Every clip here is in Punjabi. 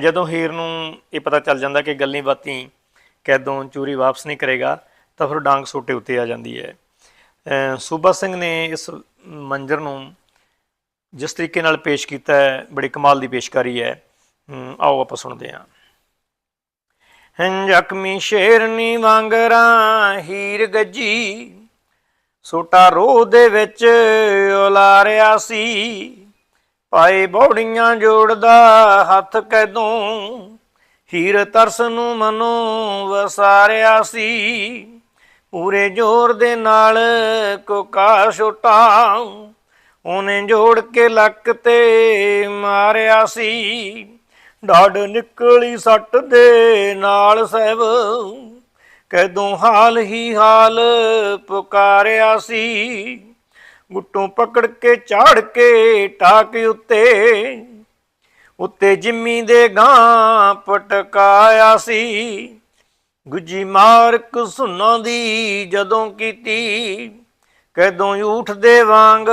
ਜਦੋਂ ਹੀਰ ਨੂੰ ਇਹ ਪਤਾ ਚੱਲ ਜਾਂਦਾ ਕਿ ਗੱਲੀ ਬਾਤੀ ਕੈਦੋਂ ਚੂਰੀ ਵਾਪਸ ਨਹੀਂ ਕਰੇਗਾ, ਤਾਂ ਫਿਰ ਡਾਂਗ ਸੋਟੇ ਉੱਤੇ ਆ ਜਾਂਦੀ ਹੈ। ਸੂਬਾ ਸਿੰਘ ਨੇ ਇਸ ਮੰਜ਼ਰ ਨੂੰ ਜਿਸ ਤਰੀਕੇ ਨਾਲ ਪੇਸ਼ ਕੀਤਾ ਹੈ, ਬੜੀ ਕਮਾਲ ਦੀ ਪੇਸ਼ਕਾਰੀ ਹੈ। ਆਓ ਆਪਾਂ ਸੁਣਦੇ ਹਾਂ। ਹੰ ਜ਼ਖਮੀ ਸ਼ੇਰਨੀ ਵਾਂਗਰਾਂ ਹੀਰ ਗੱਜੀ, ਸੋਟਾ ਰੋਹ ਦੇ ਵਿੱਚ ਉਲਾਰਿਆ ਸੀ। ਪਾਏ ਬੌੜੀਆਂ ਜੋੜਦਾ ਹੱਥ ਕੈਦੋਂ, ਹੀਰ ਤਰਸ ਨੂੰ ਮਨੋਂ ਵਸਾਰਿਆ ਸੀ। ਪੂਰੇ ਜ਼ੋਰ ਦੇ ਨਾਲ ਕੋਕਾ ਛੋਟਾ ਉਹਨੇ ਜੋੜ ਕੇ ਲੱਕ ਤੇ ਮਾਰਿਆ ਸੀ। ਡਾਡ ਨਿਕਲੀ ਸੱਟ ਦੇ ਨਾਲ ਸਹਿਬ ਕਦੋਂ ਹਾਲ ਹੀ ਹਾਲ ਪੁਕਾਰਿਆ ਸੀ। ਗੁੱਟੋਂ ਪਕੜ ਕੇ ਝਾੜ ਕੇ, ਟਾਕ ਉੱਤੇ। ਉੱਤੇ ਜਿੰਮੀ ਦੇ ਗਾਂ ਪਟਕਾਇਆ ਸੀ। ਗੁੱਜੀ ਮਾਰ ਕੁਸੁਨਾ ਦੀ ਜਦੋਂ ਕੀਤੀ। ਕਦੋਂ ਊਠ ਦੇ ਵਾਂਗ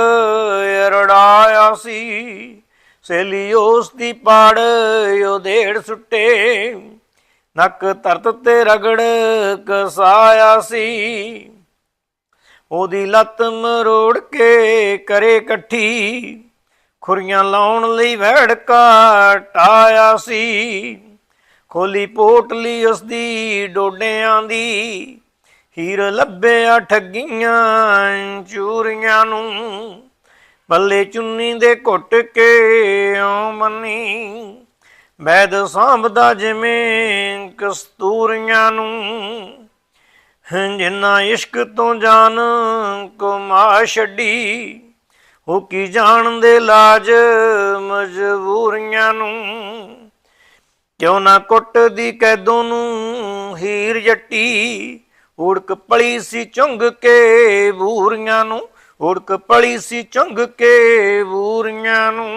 ਰੜਾਇਆ ਸੀ। ਸੇਲੀ ਉਸ ਦੀ ਪਾੜ ਉਹਦੇੜ ਸੁੱਟੇ। ਨੱਕ ਧਰਤ ਤੇ ਰਗੜ ਕਸਾਇਆ ਸੀ। ਉਹਦੀ ਲੱਤ ਮਰੋੜ ਕੇ ਕਰੇ ਇਕੱਠੀ। ਖੁਰੀਆਂ ਲਾਉਣ ਲਈ ਵਹਿੜ ਟਾਇਆ ਸੀ। ਖੋਲੀ ਪੋਟਲੀ ਉਸ ਦੀ ਡੋਡਿਆਂ ਦੀ। ਹੀਰ ਲੱਭਿਆ ਠੱਗੀਆਂ ਚੂਰੀਆਂ ਨੂੰ। ਬੱਲੇ ਚੁੰਨੀ ਦੇ ਘੁੱਟ ਕੇ ਓ ਮੰਨੀ। ਮੈਦ ਸਾਂਭਦਾ ਜਿਵੇਂ ਕਸਤੂਰੀਆਂ ਨੂੰ। ਜਿੰਨਾ ਇਸ਼ਕ ਤੋਂ ਜਾਨ ਕਮਾ ਛੱਡੀ, ਉਹ ਕੀ ਜਾਣਦੇ ਲਾਜ ਮਜਬੂਰੀਆਂ ਨੂੰ? ਕਿਉਂ ਨਾ ਕੁੱਟਦੀ ਕੈਦੋਂ ਨੂੰ ਹੀਰ ਜੱਟੀ? ਉੜਕ ਪਲੀ ਸੀ ਚੁੰਗ ਕੇ ਬੂਰੀਆਂ ਨੂੰ, ਉੜਕ ਪਲੀ ਸੀ ਚੁੰਗ ਕੇ ਬੂਰੀਆਂ ਨੂੰ।